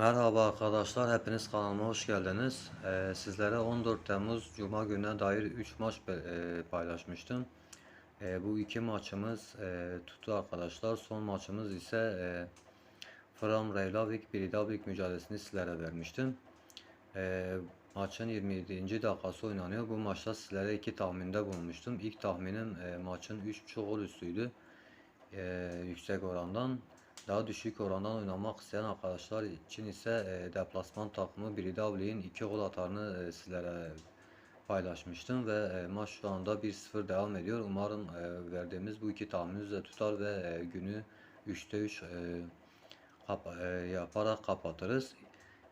Merhaba arkadaşlar, hepiniz kanalıma hoş geldiniz. Ee, sizlere 14 Temmuz Cuma gününe dair 3 maç e, paylaşmıştım. E, bu iki maçımız e, tuttu arkadaşlar. Son maçımız ise e, Fram Reylavik Biridavik mücadelesini sizlere vermiştim. E, maçın 27. dakikası oynanıyor. Bu maçta sizlere iki tahminde bulunmuştum. İlk tahminim e, maçın 3.5 gol üstüydü. E, yüksek orandan. Daha düşük orandan oynamak isteyen arkadaşlar için ise e, deplasman takımı Biridavlik'in 2 gol atarını e, sizlere paylaşmıştım ve e, maç şu anda 1-0 devam ediyor. Umarım e, verdiğimiz bu iki tahminimiz de tutar ve günü 3'te 3 e, kapa- e, yaparak kapatırız.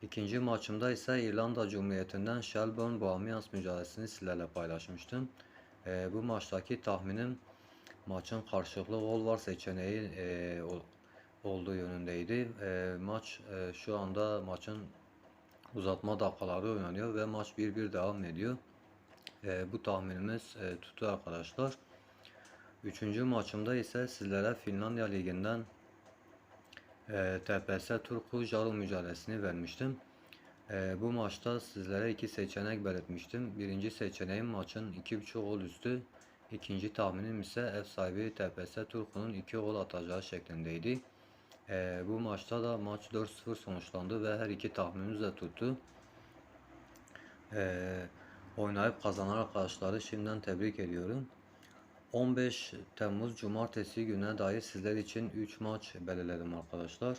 İkinci maçımda ise İrlanda Cumhuriyeti'nden Shelbourne Bohemians mücadelesini sizlerle paylaşmıştım. Bu maçtaki tahminim maçın karşılıklı gol var seçeneği e, olduğu yönündeydi. E, maç e, şu anda maçın uzatma dakikaları oynanıyor ve maç 1-1 devam ediyor. E, bu tahminimiz e, tuttu arkadaşlar. Üçüncü maçımda ise sizlere Finlandiya Ligi'nden e, TPS Turku Jaru mücadelesini vermiştim. E, bu maçta sizlere iki seçenek belirtmiştim. Birinci seçeneğim maçın 2.5 gol üstü. İkinci tahminim ise ev sahibi TPS Turku'nun 2 gol atacağı şeklindeydi. E, bu maçta da maç 4-0 sonuçlandı ve her iki tahminimiz de tuttu. E, oynayıp kazanan arkadaşları şimdiden tebrik ediyorum. 15 Temmuz Cumartesi gününe dair sizler için 3 maç belirledim arkadaşlar.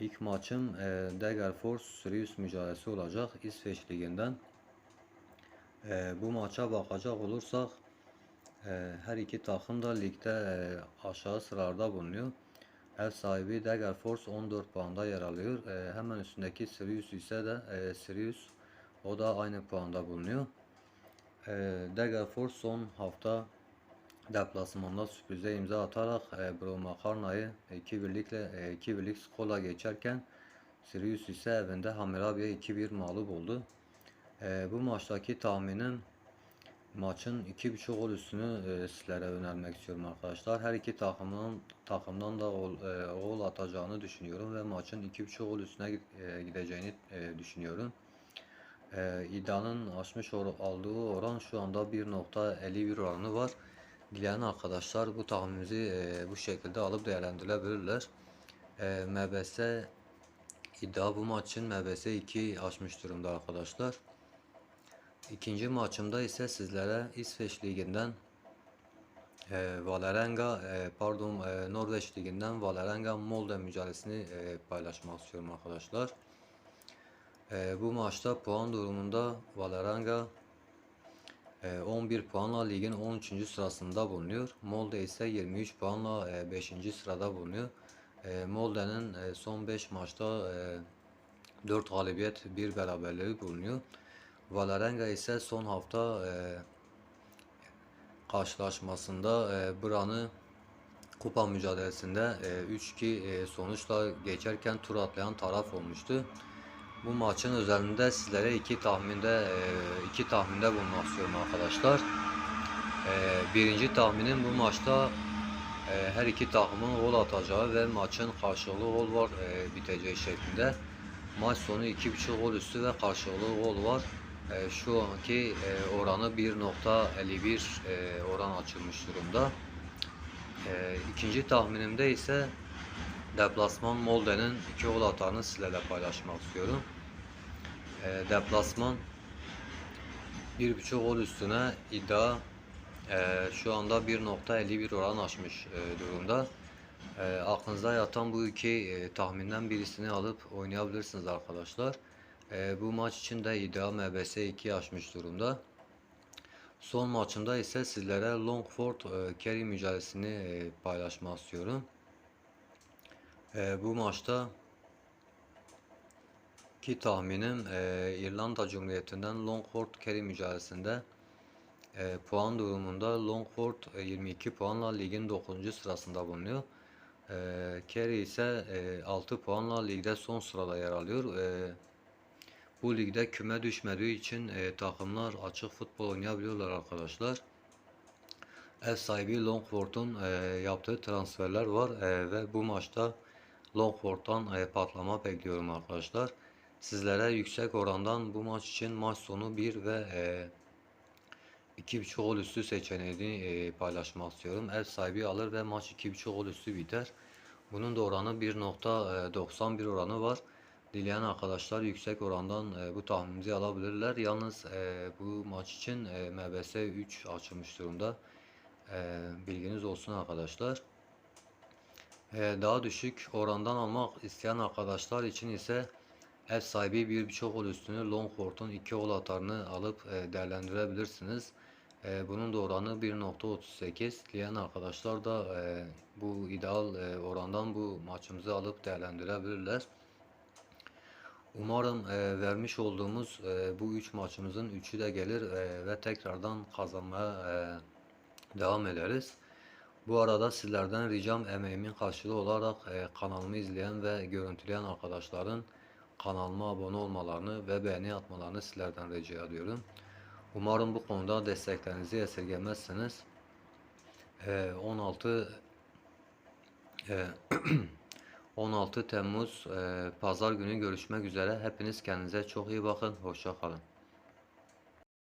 İlk maçım e, Degerfors Sirius mücadelesi olacak İsveç Ligi'nden. E, bu maça bakacak olursak e, her iki takım da ligde e, aşağı sıralarda bulunuyor. Ev sahibi Degerfors 14 puanda yer alıyor. E, hemen üstündeki Sirius ise de e, Sirius o da aynı puanda bulunuyor. E, Degerfors son hafta deplasmanda sürprize imza atarak e, Bro Makarna'yı 2 birlikle 2 birlik skorla geçerken Sirius ise evinde Hammurabi'ye 2-1 mağlup oldu. E, bu maçtaki tahminim maçın 2.5 gol üstünü e, sizlere önermek istiyorum arkadaşlar. Her iki takımdan takımdan da gol, e, gol atacağını düşünüyorum ve maçın 2.5 gol üstüne e, gideceğini e, düşünüyorum. E, İddianın aşmış or aldığı oran şu anda 1.51 oranı var. Dileyen arkadaşlar bu tahminimizi e, bu şekilde alıp değerlendirebilirler. E, MBS iddia bu maçın MBS 2 aşmış durumda arkadaşlar. İkinci maçımda ise sizlere İsveç Ligi'nden e, Valerenga e, pardon e, Norveç Ligi'nden Valerenga Molde mücadelesini e, paylaşmak istiyorum arkadaşlar. E, bu maçta puan durumunda Valerenga e, 11 puanla ligin 13. sırasında bulunuyor. Molde ise 23 puanla e, 5. sırada bulunuyor. E, Molde'nin e, son 5 maçta e, 4 galibiyet, 1 beraberliği bulunuyor. Valerenga ise son hafta e, karşılaşmasında e, Bran'ı kupa mücadelesinde e, 3-2 e, sonuçla geçerken tur atlayan taraf olmuştu. Bu maçın özelinde sizlere iki tahminde e, iki tahminde bulunmak istiyorum arkadaşlar. E, birinci tahminim bu maçta e, her iki takımın gol atacağı ve maçın karşılıklı gol var e, biteceği şeklinde. Maç sonu 2.5 gol üstü ve karşılıklı gol var. E, şu anki e, oranı 1.51 e, oran açılmış durumda. E, ikinci tahminimde ise deplasman Molde'nin 2 gol atarını sizlerle paylaşmak istiyorum. E, deplasman 1.5 gol üstüne iddia e, şu anda 1.51 oran açmış durumda. E, aklınızda yatan bu iki tahminden birisini alıp oynayabilirsiniz arkadaşlar. E, bu maç için de iddia MBS 2 açmış durumda. Son maçımda ise sizlere Longford e, Kerry mücadelesini e, paylaşmak istiyorum. E, bu maçta ki tahminim e, İrlanda Cumhuriyeti'nden Longford Kerry mücadelesinde e, puan durumunda Longford e, 22 puanla ligin 9. sırasında bulunuyor. E, Kerry ise e, 6 puanla ligde son sırada yer alıyor. E, bu ligde küme düşmediği için e, takımlar açık futbol oynayabiliyorlar arkadaşlar. Ev sahibi Longford'un e, yaptığı transferler var e, ve bu maçta Longford'dan e, patlama bekliyorum arkadaşlar. Sizlere yüksek orandan bu maç için maç sonu 1 ve e, 2.5 gol üstü seçeneğini e, paylaşmak istiyorum. Ev sahibi alır ve maç 2.5 gol üstü biter. Bunun da oranı 1.91 oranı var. Dileyen arkadaşlar yüksek orandan e, bu tahminimizi alabilirler. Yalnız e, bu maç için e, MBS 3 açılmış durumda. E, bilginiz olsun arkadaşlar. E, daha düşük orandan almak isteyen arkadaşlar için ise ev sahibi 1.5 gol üstünü Longford'un 2 gol atarını alıp e, değerlendirebilirsiniz. E, bunun da oranı 1.38. Dileyen arkadaşlar da e, bu ideal e, orandan bu maçımızı alıp değerlendirebilirler. Umarım e, vermiş olduğumuz e, bu üç maçımızın üçü de gelir e, ve tekrardan kazanmaya e, devam ederiz. Bu arada sizlerden ricam emeğimin karşılığı olarak e, kanalımı izleyen ve görüntüleyen arkadaşların kanalıma abone olmalarını ve beğeni atmalarını sizlerden rica ediyorum. Umarım bu konuda desteklerinizi esirgemezsiniz. E, 16 e, 16 Temmuz e, Pazar günü görüşmek üzere. Hepiniz kendinize çok iyi bakın. Hoşça kalın.